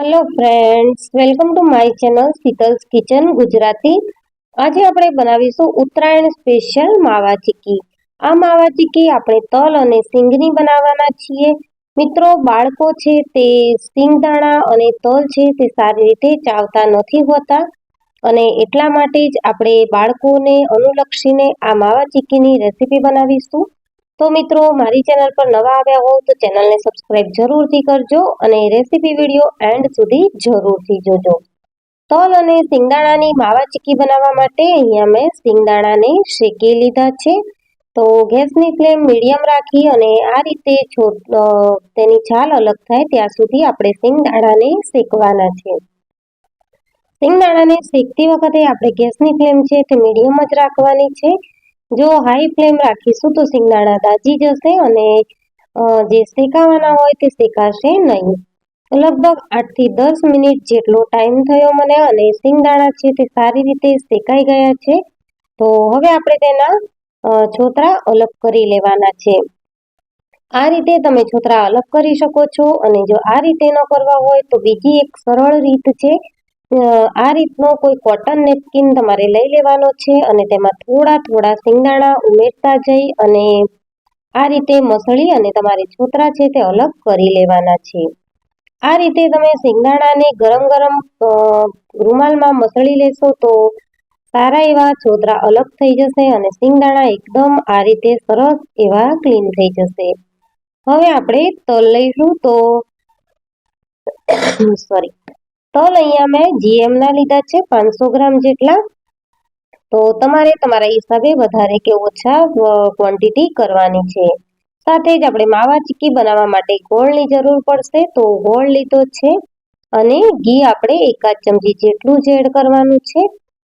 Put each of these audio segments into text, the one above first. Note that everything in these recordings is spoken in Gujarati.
Hello friends welcome to my channel Sheetal's kitchen Gujarati આજે આપણે બનાવીશું ઉત્તરાયણ સ્પેશિયલ માવા ચીકી. આ માવા ચીકી આપણે તલ અને સિંગની બનાવવાના છીએ. મિત્રો, બાળકો છે તે સિંગદાણા અને તલ છે તે સારી રીતે ચાવતા નથી હોતા અને એટલા માટે જ આપણે બાળકોને અનુલક્ષીને આ માવા ચીકીની રેસીપી બનાવીશું. તો મિત્રો, મારી ચેનલ પર નવા આવ્યા હોવ તો ચેનલને સબસ્ક્રાઇબ જરૂરથી કરજો અને રેસીપી વીડિયો એન્ડ સુધી જરૂરથી જોજો. તલ અને સિંગદાણાની માવા ચીકી બનાવવા માટે અહીંયા મેં સિંગદાણાને શેકી લીધા છે. તો ગેસની ફ્લેમ મીડિયમ રાખી અને આ રીતે તેની છાલ અલગ થાય ત્યાં સુધી આપણે સિંગદાણાને શેકવાના છે. સિંગદાણાને શેકતી વખતે આપણે ગેસની ફ્લેમ છે તે મીડિયમ જ રાખવાની છે. જો હાઈ ફ્લેમ રાખીશું તો સિંગદાણા દાજી જશે અને જે શેકાવાના હોય તે શેકાશે નહીં. લગભગ આઠથી દસ મિનિટ જેટલો ટાઈમ થયો મને અને સિંગદાણા છે તે સારી રીતે શેકાઈ ગયા છે. તો હવે આપણે તેના છોતરા અલગ કરી લેવાના છે. આ રીતે તમે છોતરા અલગ કરી શકો છો અને જો આ રીતે ન કરવા હોય તો બીજી એક સરળ રીત છે. આ રીતનો કોઈ કોટન નેપકિન તમારે લઈ લેવાનો છે અને તેમાં થોડા થોડા સિંગદાણા ઉમેરતા જઈ અને આ રીતે મસળી અને તમારે છોતરા છે તે અલગ કરી લેવાના છે. આ રીતે તમે સિંગદાણાને ગરમ ગરમ રૂમાલમાં મસળી લેશો તો સારા એવા છોતરા અલગ થઈ જશે અને સિંગદાણા એકદમ આ રીતે સરસ એવા ક્લીન થઈ જશે. હવે આપણે તલ લઈશું તો સોરી તલ અહીંયા મેં જીએમના લીધા છે, પાંચસો ગ્રામ જેટલા. તો તમારે તમારા હિસાબે વધારે કે ઓછા ક્વોન્ટિટી કરવાની છે. સાથે જ આપણે માવા ચીક્કી બનાવવા માટે ગોળની જરૂર પડશે, તો ગોળ લીધો છે. અને ઘી આપણે એકાદ ચમચી જેટલું જ એડ કરવાનું છે.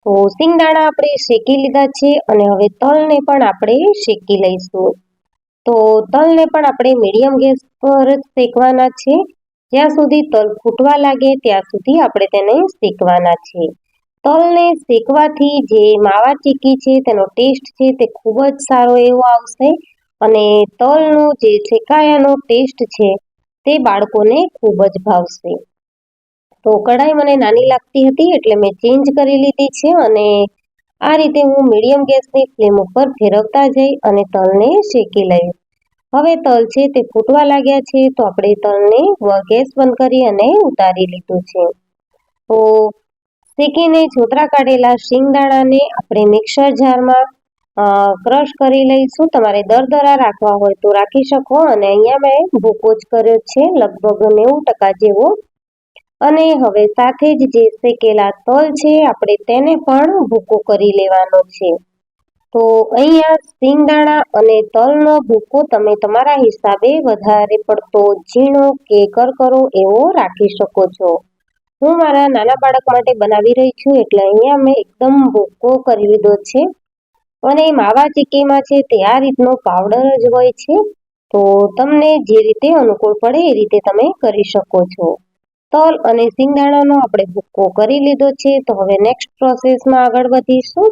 તો સિંગદાણા આપણે શેકી લીધા છે અને હવે તલને પણ આપણે શેકી લઈશું. તો તલને પણ આપણે મીડિયમ ગેસ પર જ શેકવાના છે. જ્યાં સુધી તલ ફૂટવા લાગે ત્યાં સુધી આપણે તેને શેકવાના છે તલને શેકવાથી જે માવા ચીકી છે, તેનો ટેસ્ટ છે તે ખૂબ જ સારો એવો આવશે અને તલનો જે શેકાયાનો ટેસ્ટ છે તે બાળકોને ખૂબ જ ભાવશે. તો કઢાઈ મને નાની લાગતી હતી એટલે મેં ચેન્જ કરી લીધી છે અને આ રીતે હું મીડિયમ ગેસની ફ્લેમ ઉપર ફેરવતા જઈ અને તલને શેકી લઈશ. હવે તલ છે તે ફૂટવા લાગ્યા છે તો આપણે તલને ગેસ બંધ કરી અને ઉતારી લીધું છે. તો શેકીને છોતરા કાઢેલા શિંગદાણાને આપણે મિક્સર જારમાં ક્રશ કરી લઈશું. તમારે દરદરા રાખવા હોય તો રાખી શકો અને અહીંયા મેં ભૂકો જ કર્યો છે, લગભગ નેવું ટકા જેવો. અને હવે સાથે જ જે શેકેલા તલ છે, આપણે તેને પણ ભૂકો કરી લેવાનો છે. તો અહીંયા સિંગદાણા અને તલનો ભૂકો તમે તમારા હિસાબે વધારે પડતો ઝીણો કે કરકરો એવો રાખી શકો છો. હું મારા નાના બાળક માટે બનાવી રહી છું એટલે અહીંયા મેં એકદમ ભૂકો કરી લીધો છે. અને માવા ચીકીમાં છે તે આ રીતનો પાવડર જ હોય છે. તો તમને જે રીતે અનુકૂળ પડે એ રીતે તમે કરી શકો છો. તલ અને સિંગદાણાનો આપણે ભૂકો કરી લીધો છે. તો હવે નેક્સ્ટ પ્રોસેસમાં આગળ વધીશું.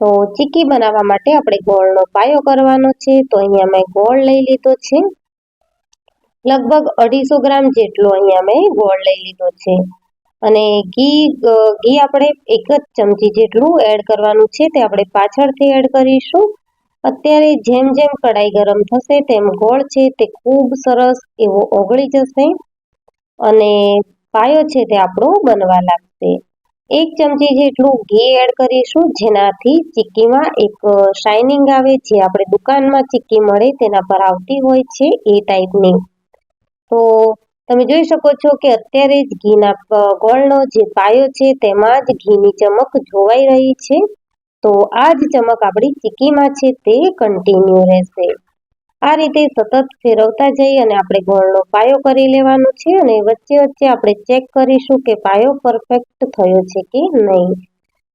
તો ચીકી બનાવવા માટે આપણે ગોળનો પાયો કરવાનો છે. તો અહીંયા મેં ગોળ લઈ લીધો છે. લગભગ અઢીસો ગ્રામ જેટલો અહીંયા મેં ગોળ લઈ લીધો છે. અને ઘી ઘી આપણે એક જ ચમચી જેટલું એડ કરવાનું છે તે આપણે પાછળથી એડ કરીશું. અત્યારે જેમ જેમ કઢાઈ ગરમ થશે તેમ ગોળ છે તે ખૂબ સરસ એવો ઓગળી જશે અને પાયો છે તે આપણો બનવા લાગશે. એક ચમચી જેટલું ઘી એડ કરીશું, જેનાથી ચીક્કીમાં એક શાઇનિંગ આવે જે આપણે દુકાનમાં ચીક્કી મળે તેના પર આવતી હોય છે એ ટાઈપની તો તમે જોઈ શકો છો કે અત્યારે જ ઘીના ગોળનો જે પાયો છે તેમાં જ ઘીની ચમક જોવાઈ રહી છે. તો આ જ ચમક આપણી ચીક્કીમાં છે તે કન્ટિન્યુ રહેશે. આ રીતે સતત ફેરવતા જઈ અને આપણે ગોળનો પાયો કરી લેવાનો છે અને વચ્ચે વચ્ચે આપણે ચેક કરીશું કે પાયો પરફેક્ટ થયો છે કે નહીં.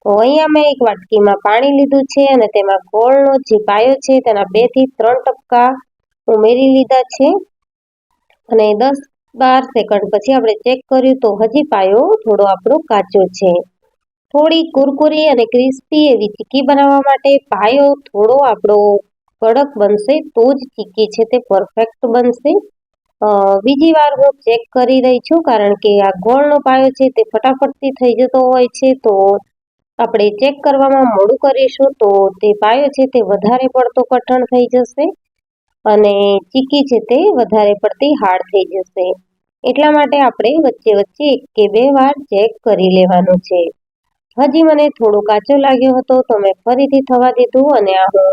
તો અહીંયા મેં એક વાટકીમાં પાણી લીધું છે અને તેમાં ગોળનો જે પાયો છે તેના બેથી ત્રણ ટપકા ઉમેરી લીધા છે. અને દસ બાર સેકન્ડ પછી આપણે ચેક કર્યું તો હજી પાયો થોડો આપણો કાચો છે. થોડી કુરકુરી અને ક્રિસ્પી એવી ચીકી બનાવવા માટે પાયો થોડો આપણો કડક બનશે તો જ ચીકી છે તે પરફેક્ટ બનશે. બીજી વાર હું ચેક કરી રહી છું કારણ કે આ ગોળનો પાયો છે તે ફટાફટથી થઈ જતો હોય છે તો આપણે ચેક કરવામાં મોડું કરીશું તો તે પાયો છે તે વધારે પડતો કઠણ થઈ જશે અને ચીકી છે તે વધારે પડતી હાર્ડ થઈ જશે. એટલા માટે આપણે વચ્ચે વચ્ચે એક કે બે વાર ચેક કરી લેવાનું છે. હજી મને થોડો કાચો લાગ્યો હતો તો મેં ફરીથી થવા દીધું અને આ હું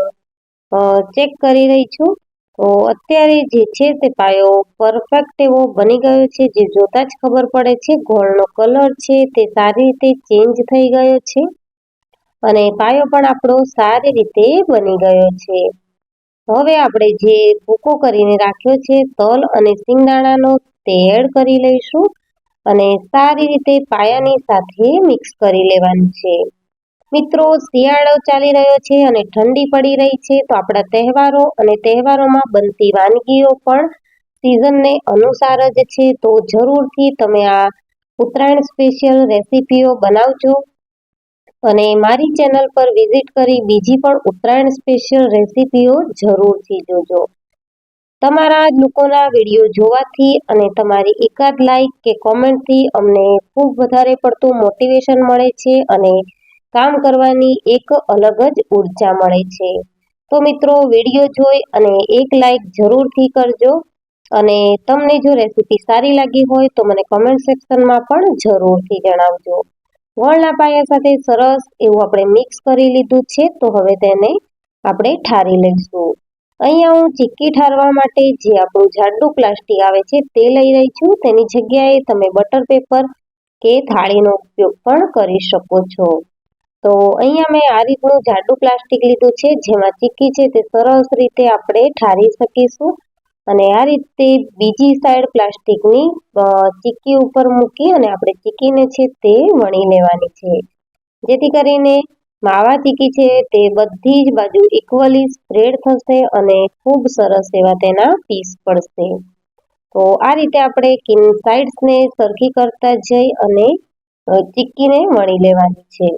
ચેક કરી રહી છું. તો અત્યારે જે છે તે પાયો પરફેક્ટ એવો બની ગયો છે, જે જોતા જ ખબર પડે છે. ગોળનો કલર છે, તે સારી રીતે ચેન્જ થઈ ગયો છે. અને પાયો પણ આપણો સારી રીતે બની ગયો છે. હવે આપણે જે ભૂકો કરીને રાખ્યો છે, તલ અને સિંગદાણાનો તે એડ કરી લઈશું અને સારી રીતે પાયાની સાથે મિક્સ કરી લેવાનું છે. મિત્રો, શિયાળો ચાલી રહ્યો છે અને ઠંડી પડી રહી છે. તો આપણા તહેવારો અને તહેવારોમાં બનતી વાનગીઓ પણ સિઝનને અનુસાર જ છે. તો જરૂરથી તમે આ ઉત્તરાયણ સ્પેશિયલ રેસીપીઓ બનાવજો. અને મારી ચેનલ પર વિઝિટ કરી બીજી પણ ઉત્તરાયણ સ્પેશિયલ રેસીપીઓ જરૂરથી જોજો. તમારા લોકોના વીડિયો જોવાથી અને તમારી એકાદ લાઈક કે કોમેન્ટથી અમને ખૂબ વધારે પડતું મોટિવેશન મળે છે અને કામ કરવાની એક અલગ જ ઊર્જા મળે છે. તો મિત્રો, વીડિયો જોઈ અને એક લાઈક જરૂરથી કરજો. અને તમને જો રેસીપી સારી લાગી હોય તો મને કમેન્ટ સેક્શનમાં પણ જરૂરથી જણાવજો. વળના પાયા સાથે સરસ એવું આપણે મિક્સ કરી લીધું છે. તો હવે તેને આપણે ઠારી લઈશું. અહીંયા હું ચીક્કી ઠારવા માટે જે આપણું જાડું પ્લાસ્ટિક આવે છે તે લઈ રહી છું. તેની જગ્યાએ તમે બટર પેપર કે થાળીનો ઉપયોગ પણ કરી શકો છો. તો અહીંયા મેં આ રીતનું જાડું પ્લાસ્ટિક લીધું છે, જેમાં ચીક્કી છે તે સરસ રીતે આપણે ઠારી શકીશું. અને આ રીતે બીજી સાઈડ પ્લાસ્ટિકની ચીક્કી ઉપર મૂકી અને આપણે ચીક્કીને છે તે વણી લેવાની છે. જેથી કરીને માવા ચીક્કી છે તે બધી જ બાજુ ઇક્વલી સ્પ્રેડ થશે અને ખૂબ સરસ એવા તેના પીસ પડશે. તો આ રીતે આપણે કિન સાઇડ્સને સરખી કરતા જઈ અને ચીક્કીને વણી લેવાની છે.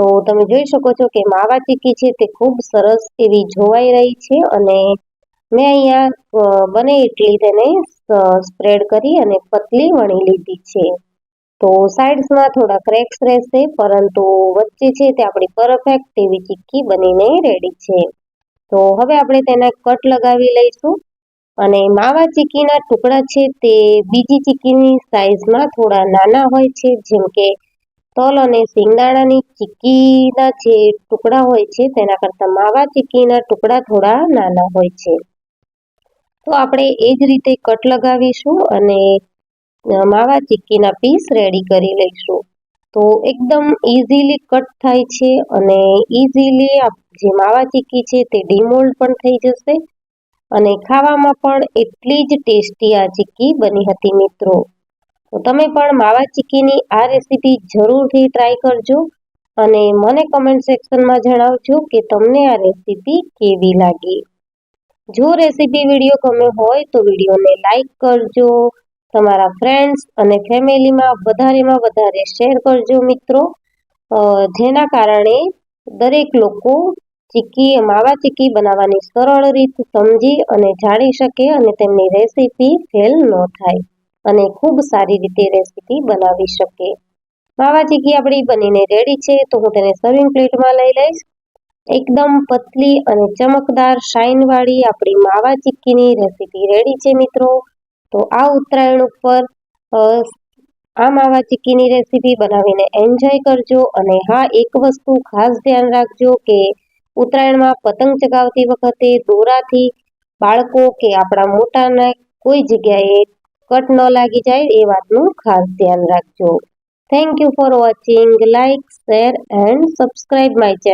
તો તમે જોઈ શકો છો કે માવા ચીકી છે તે ખૂબ સરસ એવી જોવાઈ રહી છે અને મેં અહીંયા બને એટલી તેને સ્પ્રેડ કરી અને પતલી વણી લીધી છે. તો સાઇડ્સમાં થોડા ક્રેક્સ રહેશે, પરંતુ વચ્ચે છે તે આપણી પરફેક્ટ એવી ચીક્કી બનીને રેડી છે. તો હવે આપણે તેના કટ લગાવી લઈશું અને માવા ચીક્કીના ટુકડા છે તે બીજી ચીક્કીની સાઇઝમાં થોડા નાના હોય છે, જેમ કે તલ અને શિંગદાણાની ચીક્કીના જે ટુકડા હોય છે, તેના કરતાં માવા ચીક્કીના ટુકડા થોડા નાના હોય છે. તો આપણે એ જ રીતે કટ લગાવીશું અને માવા ચીક્કીના પીસ રેડી કરી લઈશું. તો એકદમ ઇઝીલી કટ થાય છે અને ઇઝીલી જે માવા ચીક્કી છે તે ડીમોલ્ડ પણ થઈ જશે. અને ખાવામાં પણ એટલી જ ટેસ્ટી આ ચીક્કી બની હતી મિત્રો. તો તમે પણ માવા ચીકીની આ રેસીપી જરૂરથી ટ્રાય કરજો અને મને કમેન્ટ સેક્શનમાં જણાવજો કે તમને આ રેસીપી કેવી લાગી. જો રેસીપી વીડિયો ગમે હોય તો વિડીયોને લાઈક કરજો, તમારા ફ્રેન્ડ્સ અને ફેમિલીમાં વધારેમાં વધારે શેર કરજો મિત્રો. જેના કારણે દરેક લોકો ચીકી માવા ચીકી બનાવવાની સરળ રીત સમજી અને જાણી શકે અને તેમની રેસીપી ફેલ ન થાય. અને ખૂબ સારી રીતે રેસીપી બનાવી શકે. માવા ચીકી આપણી બનીને રેડી છે, તો હું તેને સર્વિંગ પ્લેટમાં લઈ લઈશ. એકદમ પતલી અને ચમકદાર શાઇનવાળી આપણી માવા ચીક્કીની રેસીપી રેડી છે મિત્રો. તો આ ઉત્તરાયણ ઉપર આ માવા ચીક્કીની રેસીપી બનાવીને એન્જોય કરજો અને હા, એક વસ્તુ ખાસ ધ્યાન રાખજો કે ઉત્તરાયણમાં પતંગ ચગાવતી વખતે દોરાથી બાળકો કે આપણા મોટાના કોઈ જગ્યાએ કટ ન લાગી જાય એ વાતનું ખાસ ધ્યાન રાખજો. Thank you for watching like share and subscribe my channel